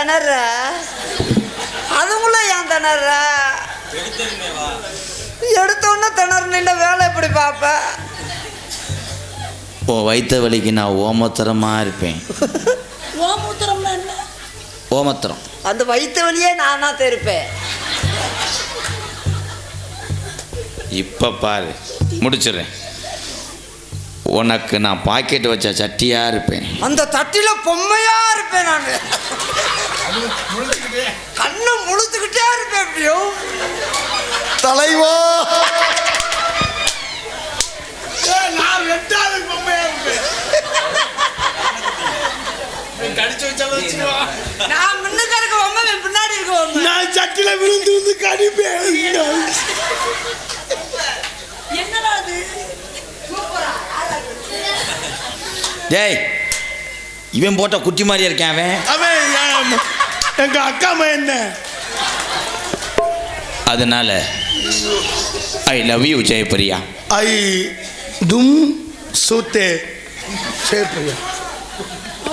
திணற? அதுக்குள்ள ஏன் திணற? எடுத்த உடனே திணறின வேலை எப்படி பார்ப்ப ஓ வைத்த வலிக்கு நான் ஓமத்தரமாக இருப்பேன். ஓமூத்திரம்னா என்ன? ஓமத்திரம். அந்த வயிற்று வழியே நானா தெரிப்பேன் இப்போ பாரு முடிச்சிடுறேன். உனக்கு நான் பாக்கெட் வச்ச சட்டியாக இருப்பேன். அந்த தட்டில பொம்மையா இருப்பேன் நான். கண்ணு முழுத்துக்கிட்டே இருப்பேன் எப்படியோ. தலைவா. நான் ரெண்டாவது பொம்மையா இருப்பேன். கடிச்சு வச்சாலும் வச்சுக்கோ நான் முன்னுக்கு இருக்க பொம்மை பின்னாடி இருக்க நான் சட்டில விழுந்து வந்து கடிப்பேன் என்னடா அது டேய் இவன் போட்ட குட்டி மாதிரியா இருக்கேன் அவன். அவன் எங்க அக்கா என்ன? அதனால ஐ லவ் யூ ஜெயபிரியா ஐ தும் சூத்தே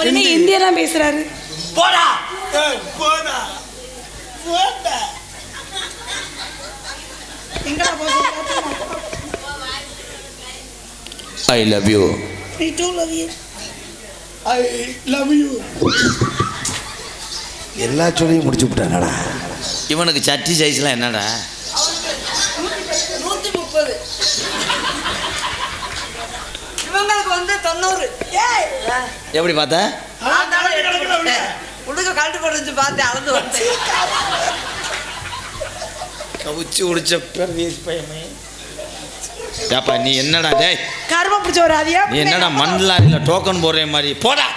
என்ன இந்தியா தான் பேசுறாரு. போடா. போடா. போடா. ஐ லவ் யூ நீ too love you I love you எல்லா சொல்லியும் முடிச்சு விட்டானடா. இவனுக்கு சட்டி சைஸ்லாம் என்னடா? நூத்தி முப்பது. இவங்களுக்கு வந்து தொண்ணூறு. ஏய்! எப்படி பார்த்த. உள்ளுக்க கழட்டு போட்டு பார்த்தேன் அளந்து வந்தேன் கவுச்சு உடிச்ச பெரிய பையமே ஏப்பா நீ என்னடா டேய்? கரும பிடிச்ச ஒரு அதியா நீ என்னடா மண் லாரியில் டோக்கன் போடுற மாதிரி? போடா.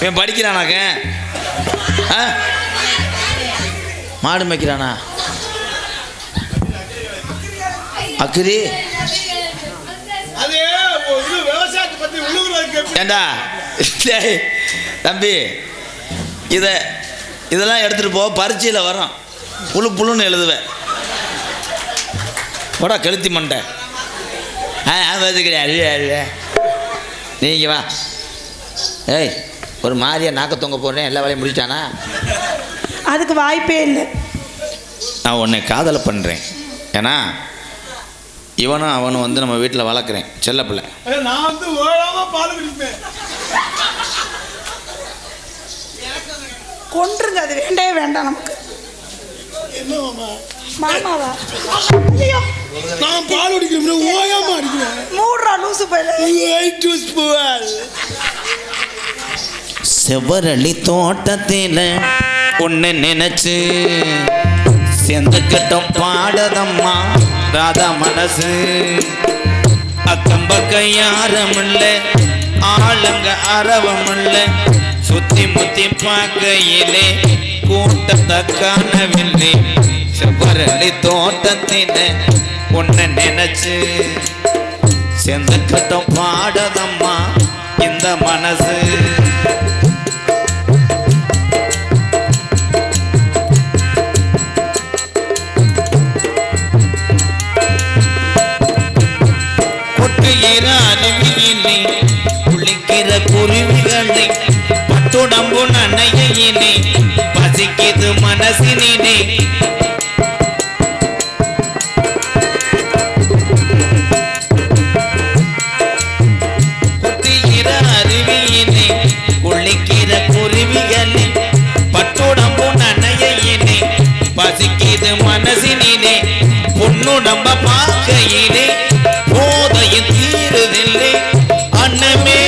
இவன் படிக்கிறானாக்க ஆ? மாடு மேய்க்கிறானா? அக்கிரி? அதே ஒரு இது விவசாயத்தை பத்தி உள்ளுக்குறதுக்கு எப்படி? ஏண்டா? டேய் தம்பி இதை இதெல்லாம் எடுத்துகிட்டு போ பரீட்சையில் வரோம். புழு புழுன்னு எழுதுவேன். போடா கழுத்தி மண்டை. ஆ பார்த்துக்கிறேன் அழுவே அழுவே நீங்கள் வா. ஏய் ஒரு மாதிரியா நாக்க தொங்க போடுறேன் எல்லா வேலையும் முடிச்சிட்டானா அதுக்கு வாய்ப்பே இல்லை. நான் உன்னை காதலை பண்ணுறேன் ஏன்னா இவனும் அவனும் வந்து நம்ம வீட்டில் வளர்க்குறேன். செல்ல பிள்ளை. நான் வந்து ஓடாம பால் குடிப்பேன் கொன்றுங்க அது வேண்டவே வேண்டாம் நமக்கு. என்ன மாமாவா? ஐயோ! நான் பால் குடிக்கிறேன் ஓயாம அடிக்கிறேன். மூடுறா லூசு பையில. செவ்வரளி தோட்டத்தில் உன்னை நினைச்சு சேர்ந்துக்கிட்டோம் பாடதம்மா ராதா மனசு. அக்கம் பக்கம் யாரும் இல்ல ஆளுங்க அறவம் இல்ல சுத்தி முத்தி பார்க்கையிலே கூட்டத்தை காணவில்லை. செவ்வரளி தோட்டத்தில் உன்னை நினைச்சு சேர்ந்துக்கிட்டோம் பாடதம்மா இந்த மனசு. கொட்டுகிற அருவியிலே குளிக்கிற குருவிகளை பட்டுடம்பு நனையிலே பசிக்குது மனசினிலே பசிக்குது மனசினிலே பொண்ணுடம்ப பார்க்கையிலே போதையும் தீருதில்லை. அன்னமே.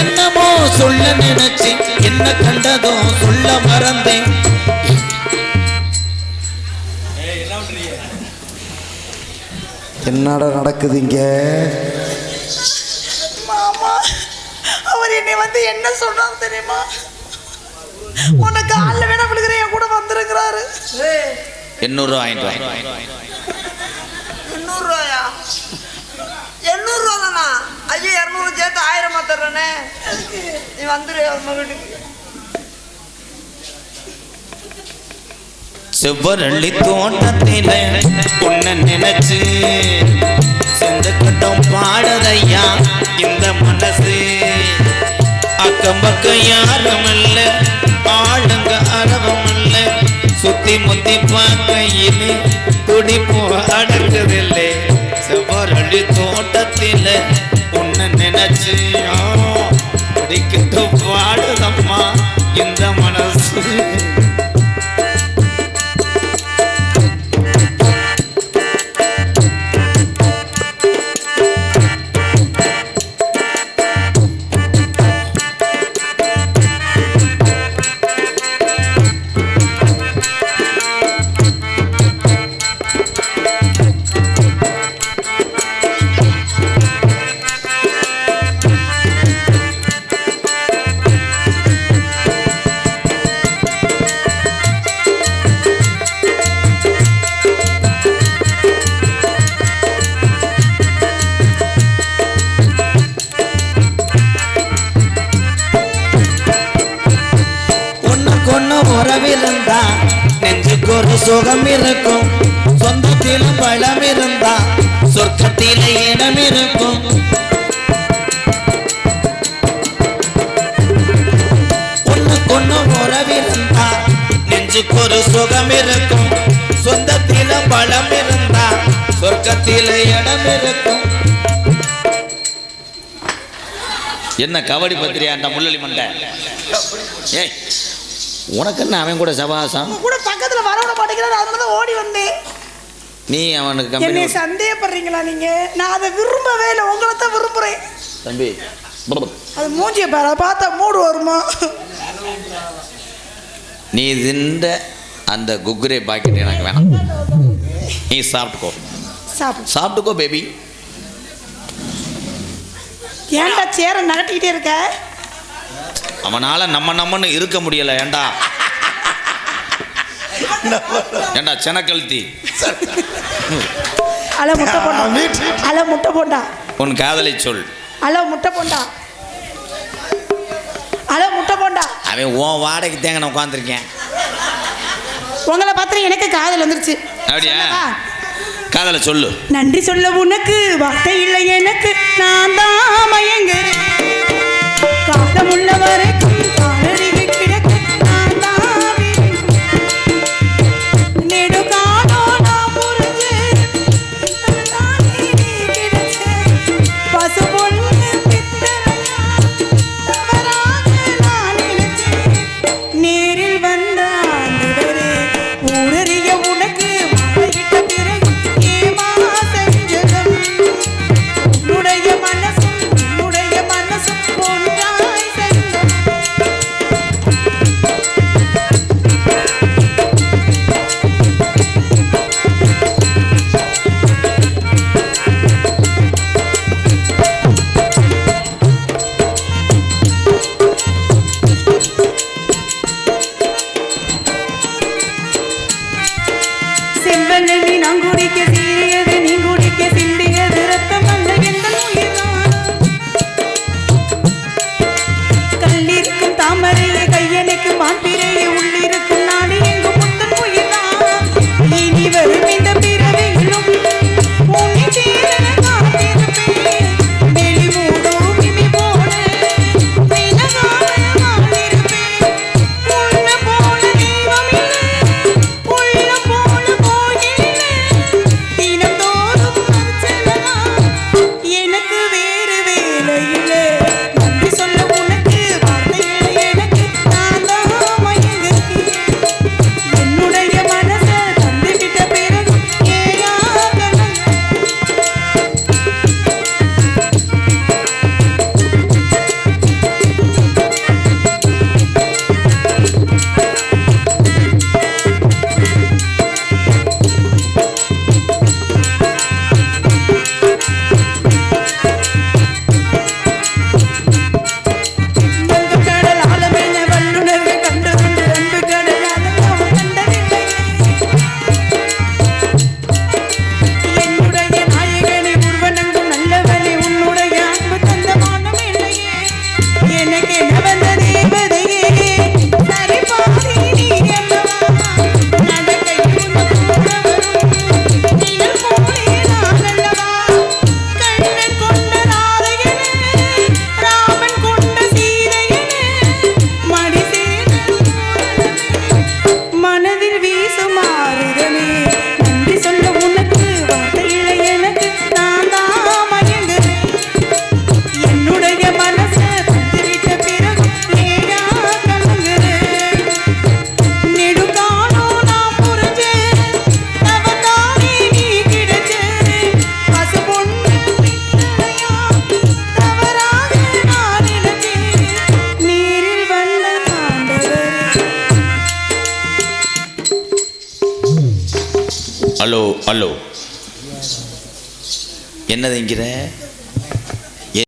என்னமோ சொல்ல நினைச்சேன் என்ன கண்டதோ சொல்ல மறந்தேன். என்னடா நடக்குது இங்க? மாமா அவர் என்னை வந்து என்ன சொன்னார் தெரியுமா? உனக்கு காலில் வேணா விழுகிறேன் என் கூட வந்துருங்கிறாரு. எண்ணூறுரூவா வாங்கிட்டு வாங்க. எண்ணூறுரூவாயா எண்ணூறுரூவா தானா? ஐயோ இரநூறு சேர்த்து ஆயிரமா தர்றேனே. நீ வந்துரு நம்ம வீட்டுக்கு. செவ்வரளி தோட்டத்தில உன்னை நினைச்சு செந்து கட்டம் பாடதையா இந்த மனசு. அக்கம் பக்கம் யாரும் இல்ல ஆளுங்க அரவம் இல்ல சுத்தி முத்தி பார்க்கையிலே துடிப்பு அடங்குதில்லை செவ்வரளி தோட்டத்தில உன்னை நினைச்சு பிடிக்கிட்டு பாடுதம்மா இந்த மனசு. உறவிருந்தா நெஞ்சுக்கு ஒரு சுகம் இருக்கும். சொந்தத்தில பழம் இருந்தா சொர்க்கத்தில இடம் இருக்கும். உனக்கு உறவிருந்தா நெஞ்சுக்கு ஒரு சுகம் இருக்கும். சொந்தத்தில பழம் இருந்தா சொர்க்கத்தில இடம் இருக்கும். என்ன கபடி பத்திரியாண்ட முள்ளலி மண்டை? ஏய் உனக்கு என்ன அவன் கூட சபாசம். உங்க கூட பக்கத்துல வர விட மாட்டேங்கிறாரு அதனால தான் ஓடி வந்தேன். நீ அவனுக்கு என்னை கம்பெனி சந்தேகப்படுறீங்களா நீங்க? நான் அதை விரும்பவே இல்லை உங்களை தான் விரும்புறேன். தம்பி. அது மூஞ்சிய பாரு அதை பார்த்தா மூடு வருமா? நீ தின்ற அந்த குக்குரே பாக்கெட் எனக்கு வேணாம். நீ சாப்பிட்டுக்கோ. சாப்பிடு. சாப்பிட்டுக்கோ பேபி ஏன்டா சேர நகட்டிக்கிட்டே இருக்க? அவனால நம்ம நம்மன்னு இருக்க முடியல ஏண்டா? ஏண்டா செனக்கழுத்தி அல முட்டை போண்டா. அல முட்டை போண்டா. உன் காதலை சொல். அல முட்டை போண்டா. அல முட்டை போண்டா. அவன் உன் வாடகைக்கு தேங்க நான் உட்காந்துருக்கேன் உங்களை பார்த்து எனக்கு காதல் வந்துருச்சு. அப்படியா? காதலை சொல்லு. நன்றி சொல்ல உனக்கு வார்த்தை இல்லை எனக்கு. நான் தான் மயங்குறேன். காலம் உள்ள வரைக்கும் நங்குடிக்கு ஹலோ ஹலோ. என்னதுங்கிற